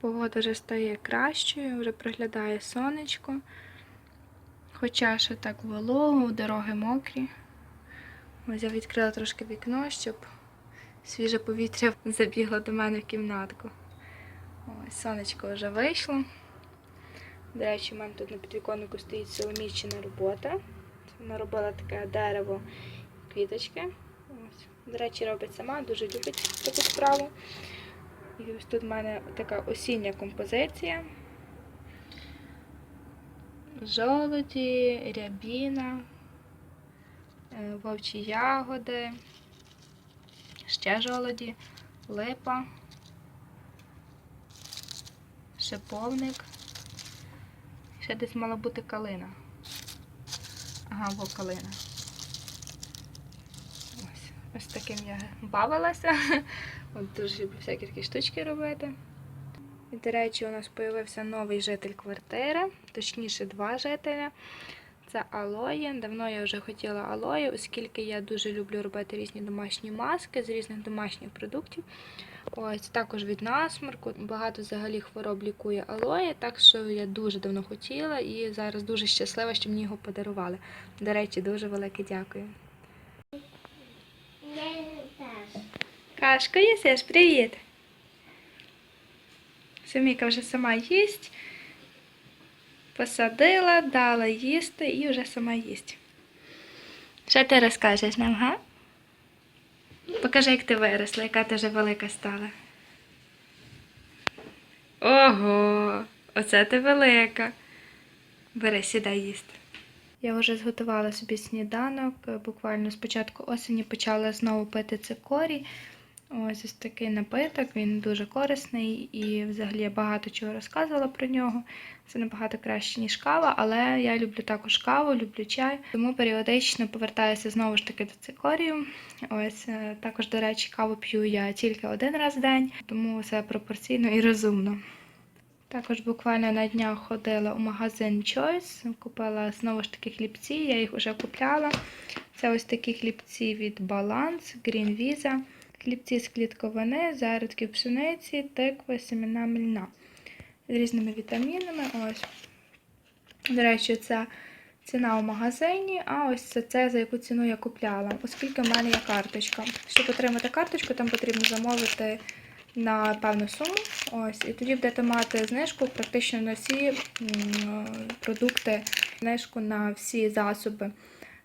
Погода вже стає кращою, вже приглядає сонечко. Хоча ще так волого, дороги мокрі. Ось я відкрила трошки вікно, щоб свіже повітря забігло до мене в кімнатку. Ось сонечко вже вийшло. До речі, у мене тут на підвіконнику стоїть соломічна робота. Вона робила таке дерево, квіточки. Ось. До речі, робить сама, дуже любить таку справу. І ось тут в мене така осіння композиція. Жолоді, рябіна, е, вовчі ягоди, ще жолоді, липа, шиповник. Ще десь мала бути калина. Ага, во калина. Ось, таким я бавилася. От дуже люблю всякі такі штучки робити. І, до речі, у нас з'явився новий житель квартири, точніше, два жителя. Це алоє. Давно я вже хотіла алоє, оскільки я дуже люблю робити різні домашні маски з різних домашніх продуктів. Ось також від насморку. Багато взагалі хвороб лікує алоє, так що я дуже давно хотіла і зараз дуже щаслива, що мені його подарували. До речі, дуже велике дякую. Я теж. Кашка їсиш? Привіт! Семіка вже сама їсть. Посадила, дала їсти і вже сама їсть. Що ти розкажеш нам, га? Покажи, як ти виросла, яка ти вже велика стала. Ого! Оце ти велика. Бери, сідай їсти. Я вже зготувала собі сніданок. Буквально з початку осені почала знову пити цикорій. Ось ось такий напиток, він дуже корисний і взагалі я багато чого розказувала про нього. Це набагато краще, ніж кава, але я люблю також каву, люблю чай, тому періодично повертаюся знову ж таки до цикорію. Ось е, також, до речі, каву п'ю я тільки один раз в день, тому все пропорційно і розумно. Також буквально на днях ходила у магазин Choice, купила знову ж таки хлібці, я їх вже купляла. Це ось такі хлібці від Balance, Green Visa. Хлібці з клітковини, зародків пшениці, тикви, семена мільна. З різними вітамінами. Ось. До речі, це ціна у магазині, а ось це, це за яку ціну я купляла, оскільки в мене є карточка. Щоб отримати карточку, там потрібно замовити на певну суму. Ось, і тоді будете мати знижку практично на всі продукти, знижку на всі засоби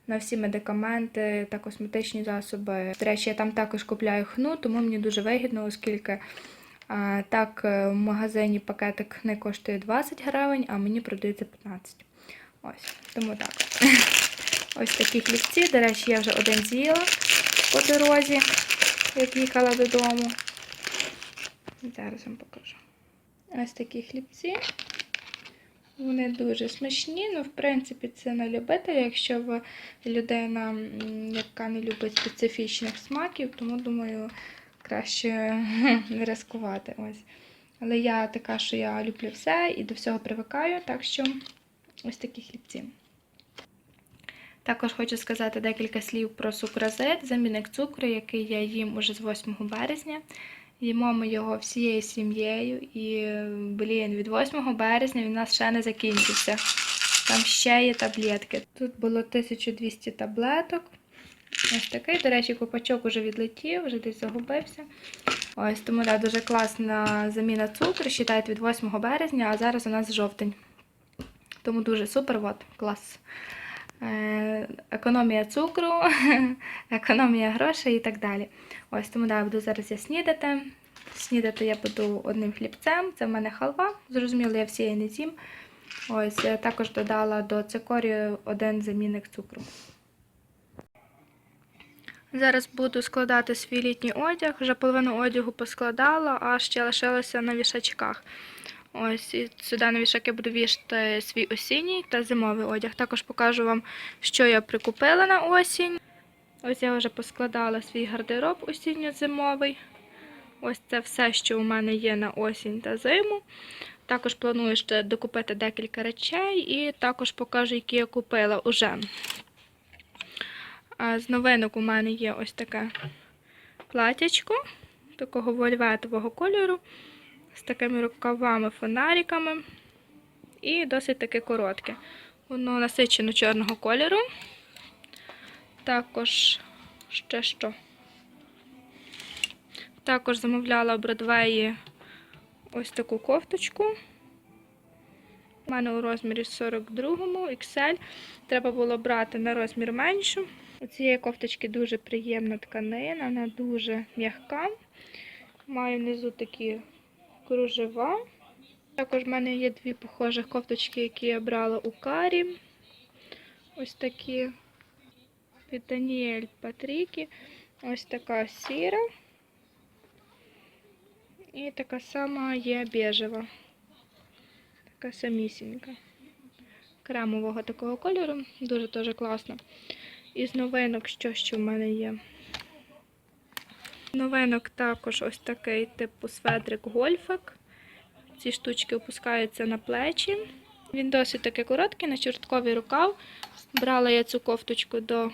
на всі медикаменти та косметичні засоби. До речі, я там також купляю хну, тому мені дуже вигідно, оскільки так е, в магазині пакетик не коштує 20 гривень, а мені продається 15. Ось, тому так. Ось такі хлібці. До речі, я вже один з'їла по дорозі, як їхала додому. Зараз вам покажу. Ось такі хлібці. Вони дуже смачні, ну, в принципі, це на любителя, якщо ви людина, яка не любить специфічних смаків, тому думаю, краще не ризикувати. Ось. Але я така, що я люблю все і до всього привикаю, так що ось такі хлібці. Також хочу сказати декілька слів про сукразит, замінник цукру, який я їм уже з 8 березня. Їмо ми його всією сім'єю. І, блін, від 8 березня він у нас ще не закінчився. Там ще є таблетки. Тут було 1200 таблеток. Ось такий, до речі, купачок уже відлетів, вже десь загубився. Ось тому да, дуже класна заміна цукру. Считають від 8 березня, а зараз у нас жовтень. Тому дуже супер, от, клас. Е, економія цукру, економія грошей і так далі. Ось тому да, буду зараз я снідати. Снідати я буду одним хлібцем. Це в мене халва. Зрозуміло, я всієї не з'їм. Ось я також додала до цикорію один замінник цукру. Зараз буду складати свій літній одяг. Вже половину одягу поскладала, а ще лишилося на вішачках. Ось і сюди на вішак я буду вішати свій осінній та зимовий одяг. Також покажу вам, що я прикупила на осінь. Ось я вже поскладала свій гардероб осінньо-зимовий. Ось це все, що у мене є на осінь та зиму. Також планую ще докупити декілька речей і також покажу, які я купила уже. З новинок у мене є ось таке платячко, такого вольветового кольору з такими рукавами, фонариками. І досить таке коротке. Воно насичено чорного кольору. Також ще що. Також замовляла в Бродвеї ось таку кофточку. У мене у розмірі 42-му XL. Треба було брати на розмір меншу. У цієї кофточки дуже приємна тканина, вона дуже м'яка. Має внизу такі кружева. Також в мене є дві похожих кофточки, які я брала у карі. Ось такі від Даніель Патріки. Ось така сіра. І така сама є бежева. Така самісінька. Кремового такого кольору. Дуже теж класно. Із новинок, що ще в мене є. Новинок також ось такий типу светрик гольфик. Ці штучки опускаються на плечі. Він досить таки короткий, на чортковий рукав. Брала я цю кофточку до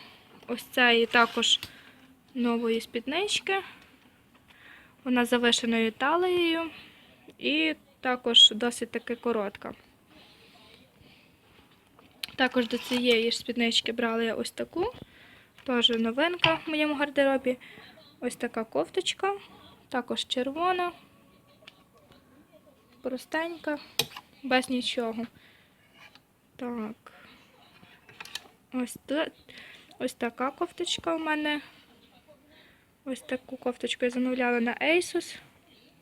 ось цієї також нової спіднички. Вона завишеною талією і також досить таки коротка. Також до цієї ж спіднички брала я ось таку. Теж новинка в моєму гардеробі. Ось така кофточка, також червона, простенька, без нічого. Так. Ось, така кофточка у мене. Ось таку кофточку я замовляла на Asus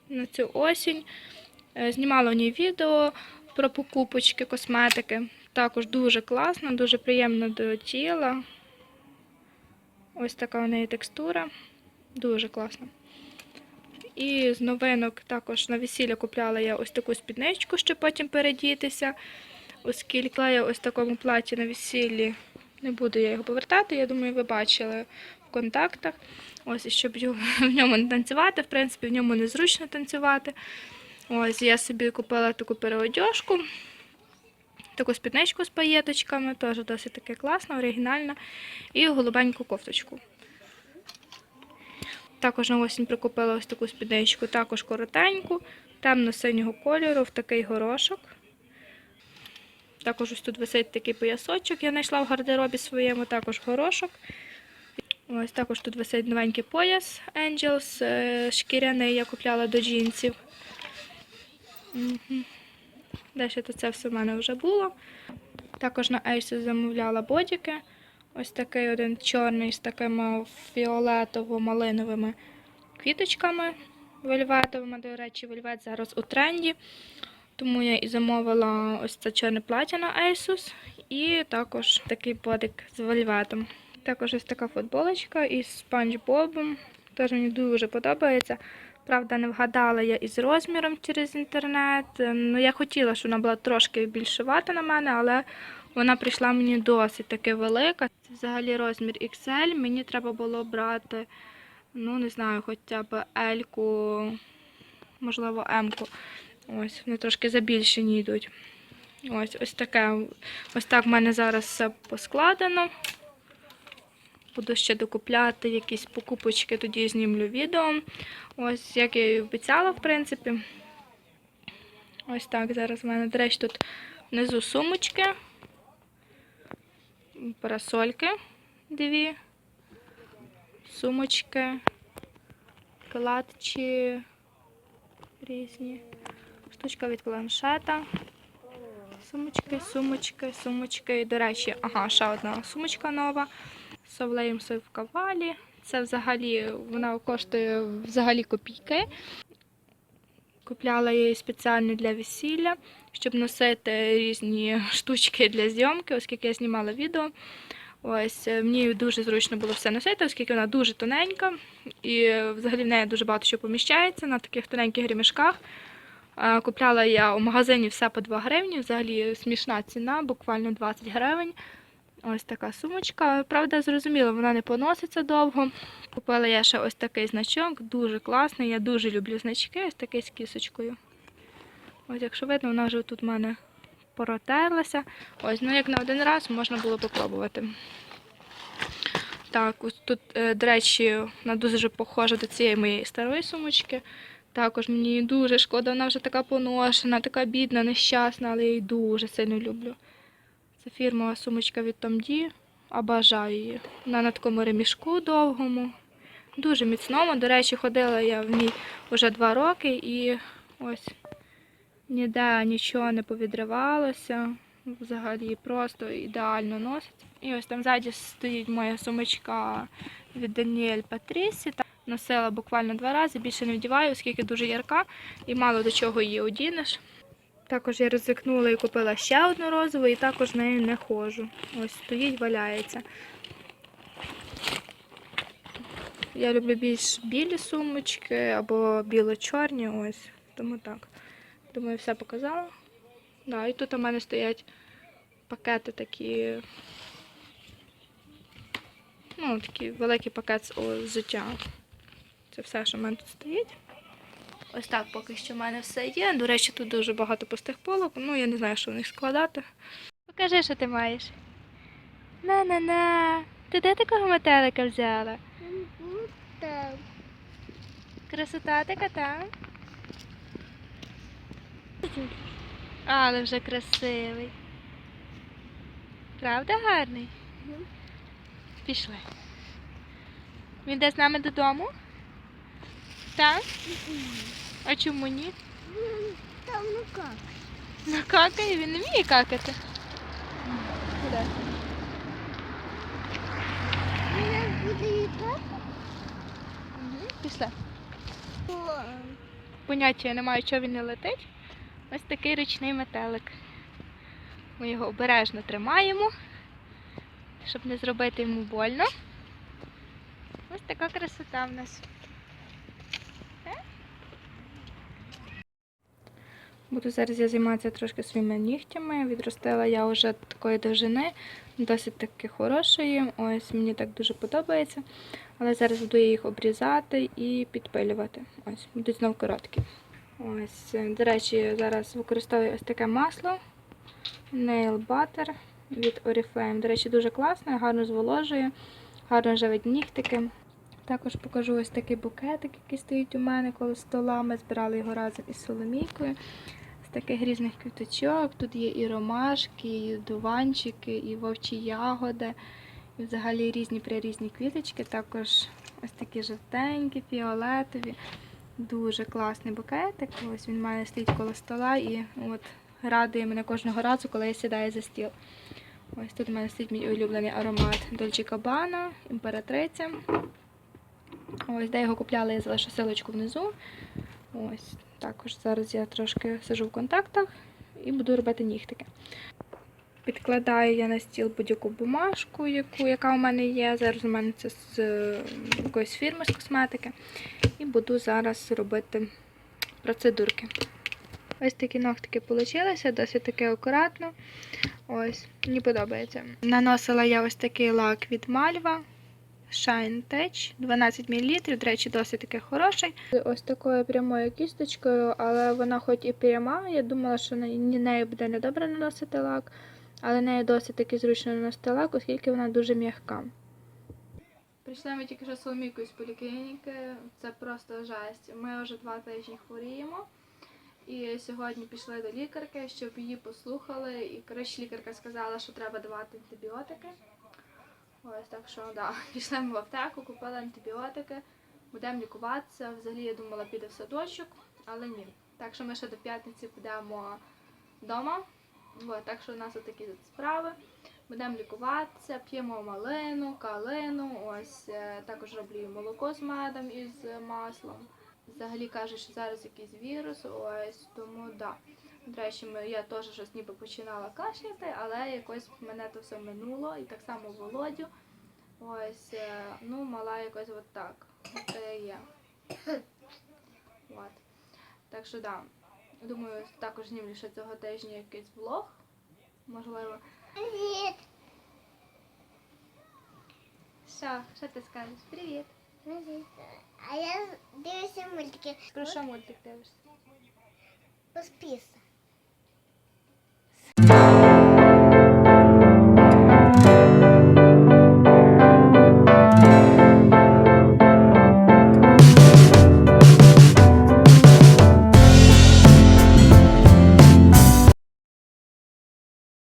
на цю осінь. Е, Знімала у ній відео про покупочки, косметики. Також дуже класно, дуже приємно до тіла. Ось така у неї текстура. Дуже класно. І з новинок також на весілля купляла я ось таку спідничку, щоб потім передітися. Оскільки я ось такому платі на весіллі, не буду я його повертати, я думаю, ви бачили в контактах. Ось, і щоб в ньому не танцювати, в принципі, в ньому незручно танцювати. Ось, я собі купила таку переодяжку, таку спідничку з паєточками, теж досить таке класно, оригінальна. І голубеньку кофточку. Також на осінь прикупила ось таку спідничку, також коротеньку, темно-синього кольору, в такий горошок. Також ось тут висить такий поясочок, я знайшла в гардеробі своєму, також горошок. Ось також тут висить новенький пояс Angels, е, шкіряний, я купляла до джинсів. Далі це все в мене вже було. Також на Asus замовляла бодіки. Ось такий один чорний з такими фіолетово-малиновими квіточками вельветовими. До речі, вельвет зараз у тренді. Тому я і замовила ось це чорне плаття на Asus. І також такий бодик з вельветом. Також ось така футболочка із спанч Бобом. Теж мені дуже подобається. Правда, не вгадала я із розміром через інтернет. Ну, я хотіла, щоб вона була трошки більшувата на мене, але вона прийшла мені досить таки велика. Це взагалі розмір XL. Мені треба було брати, ну не знаю, хоча б L-ку, можливо, М-ку. Ось, вони трошки забільшені йдуть. Ось, ось таке. Ось так в мене зараз все поскладено. Буду ще докупляти якісь покупочки, тоді знімлю відео. Ось, як я і обіцяла, в принципі. Ось так. Зараз в мене, до речі, тут внизу сумочки, парасольки дві, сумочки, клатчі різні, штучка від планшета. Сумочки, сумочки, сумочки. До речі, ага, ще одна сумочка нова. Совлеєм в кавалі. Це взагалі вона коштує взагалі копійки. Купляла її спеціально для весілля, щоб носити різні штучки для зйомки, оскільки я знімала відео. Ось е, мені дуже зручно було все носити, оскільки вона дуже тоненька і взагалі в неї дуже багато що поміщається на таких тоненьких грімішках. Е, Купляла я у магазині все по 2 гривні, взагалі смішна ціна, буквально 20 гривень. Ось така сумочка. Правда, зрозуміло, вона не поноситься довго. Купила я ще ось такий значок, дуже класний. Я дуже люблю значки, ось такий з кісочкою. Ось, якщо видно, вона вже тут в мене протерлася. Ось, ну як на один раз можна було попробувати. Так, ось тут, е, до речі, вона дуже похожа до цієї моєї старої сумочки. Також мені дуже шкода, вона вже така поношена, така бідна, нещасна, але я її дуже сильно люблю. Це фірмова сумочка від Tom D. Обажаю її. Вона на такому ремішку довгому, дуже міцному. До речі, ходила я в ній вже два роки і ось ніде нічого не повідривалося. Взагалі просто ідеально носить. І ось там ззаді стоїть моя сумочка від Даніель Патрісі. Носила буквально два рази, більше не вдіваю, оскільки дуже ярка і мало до чого її одінеш. Також я ризикнула і купила ще одну розову, і також нею не ходжу. Ось стоїть, валяється. Я люблю більш білі сумочки або біло-чорні, ось. Тому так. Думаю, все показала. Да, і тут у мене стоять пакети такі. Ну, такий великий пакет з взуття. Це все, що в мене тут стоїть. Ось так поки що в мене все є. До речі, тут дуже багато пустих полок. Ну, я не знаю, що в них складати. Покажи, що ти маєш. На-на-на. Ти де такого метелика взяла? Там. Красота така, та? Але вже красивий. Правда гарний? Пішли. Він йде з нами додому? Так? А чому ні? Там ну как? Накакає, він не вміє какати. Куди? Так? Угу. Поняття я не маю, чого він не летить. Ось такий ручний метелик. Ми його обережно тримаємо, щоб не зробити йому больно. Ось така красота в нас. Буду зараз я займатися трошки своїми нігтями. Відростила я вже такої довжини, досить таки хорошої. Ось мені так дуже подобається. Але зараз буду я їх обрізати і підпилювати. Ось, будуть знов короткі. Ось, до речі, зараз використовую ось таке масло Nail Butter від Oriflame. До речі, дуже класне, гарно зволожує, гарно живить нігтики. Також покажу ось такий букетик, який стоїть у мене коло стола. Ми збирали його разом із Соломійкою. З таких різних квіточок. Тут є і ромашки, і дуванчики, і вовчі ягоди. І взагалі різні прирізні квіточки, також ось такі жовтенькі, фіолетові. Дуже класний букетик. Ось він має стоїть коло стола і от радує мене кожного разу, коли я сідаю за стіл. Ось тут у мене стоїть мій улюблений аромат Dolce Gabbana, імператриця. Ось, де його купляла, я залишу силочку внизу. Ось, також зараз я трошки сижу в контактах і буду робити нігтики. Підкладаю я на стіл будь-яку бумажку, яку, яка у мене є. Зараз у мене це з е, якоїсь фірми з косметики. І буду зараз робити процедурки. Ось такі ногтики вийшли, досить таки акуратно. Ось, мені подобається. Наносила я ось такий лак від Malva. Shine Touch 12 мл, до речі, досить таки хороший. Ось такою прямою кісточкою, але вона хоч і пряма. Я думала, що на нею буде недобре наносити лак, але нею досить таки зручно наносити лак, оскільки вона дуже м'яка. Прийшли ми тільки що з Соломійкою з поліклініки. Це просто жесть. Ми вже два тижні хворіємо. І сьогодні пішли до лікарки, щоб її послухали. І коротше лікарка сказала, що треба давати антибіотики. Ось так що да. Пішли ми в аптеку, купили антибіотики, будемо лікуватися. Взагалі я думала, піде в садочок, але ні. Так що ми ще до п'ятниці будемо вдома. От, так що у нас такі справи. Будемо лікуватися, п'ємо малину, калину. Ось е, також роблю молоко з медом і з маслом. Взагалі кажуть, що зараз якийсь вірус, ось тому да. До речі, я теж щось ніби починала кашляти, але якось мене то все минуло, і так само Володю. Ось, е, ну, мала якось от так. Це є. От. Так що да. Думаю, також знімлю ще цього тижня якийсь влог. Можливо. Привіт. Що, що ти скажеш? Привіт. Привіт. А я дивлюся мультики. Про що мультик дивишся? По спису.